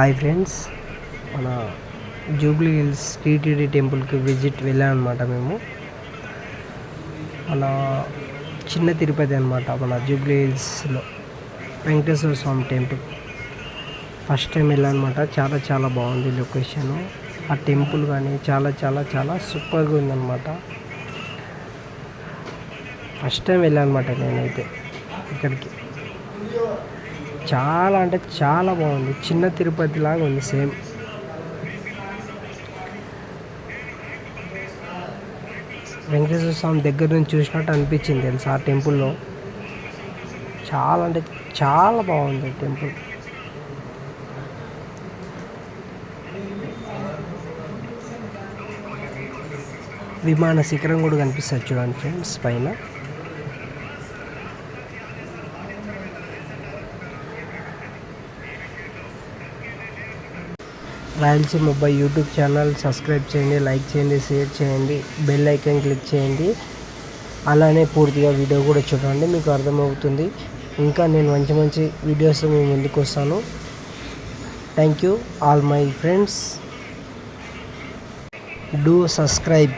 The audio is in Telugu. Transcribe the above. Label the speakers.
Speaker 1: Hi friends. మన జూబ్లీ హిల్స్ టీటీడీ టెంపుల్కి విజిట్ వెళ్ళామన్నమాట మేము. మన చిన్న తిరుపతి అనమాట మన జూబ్లీ హిల్స్లో Venkateshwara Swamy temple. First time వెళ్ళానమాట చాలా చాలా బాగుంది లొకేషను. ఆ టెంపుల్ కానీ చాలా చాలా చాలా సూపర్గా ఉందన్నమాట. ఫస్ట్ టైం వెళ్ళానమాట నేనైతే ఇక్కడికి. చాలా అంటే చాలా బాగుంది. చిన్న తిరుపతి లాగా ఉంది సేమ్. వెంకటేశ్వర స్వామి దగ్గర నుంచి చూసినట్టు అనిపించింది తెలుసా ఆ టెంపుల్లో. చాలా అంటే చాలా బాగుంది టెంపుల్. విమాన శిఖరం కూడా కనిపిస్తుంది చూడండి ఫ్రెండ్స్ పైన. రాయలసీమ అబ్బాయి యూట్యూబ్ ఛానల్ సబ్స్క్రైబ్ చేయండి లైక్ చేయండి షేర్ చేయండి బెల్ ఐకాన్ క్లిక్ చేయండి. అలానే పూర్తిగా వీడియో కూడా చూడండి మీకు అర్థమవుతుంది. ఇంకా నేను మంచి మంచి వీడియోస్ మీ ముందుకు వస్తాను. Thank you all my friends do subscribe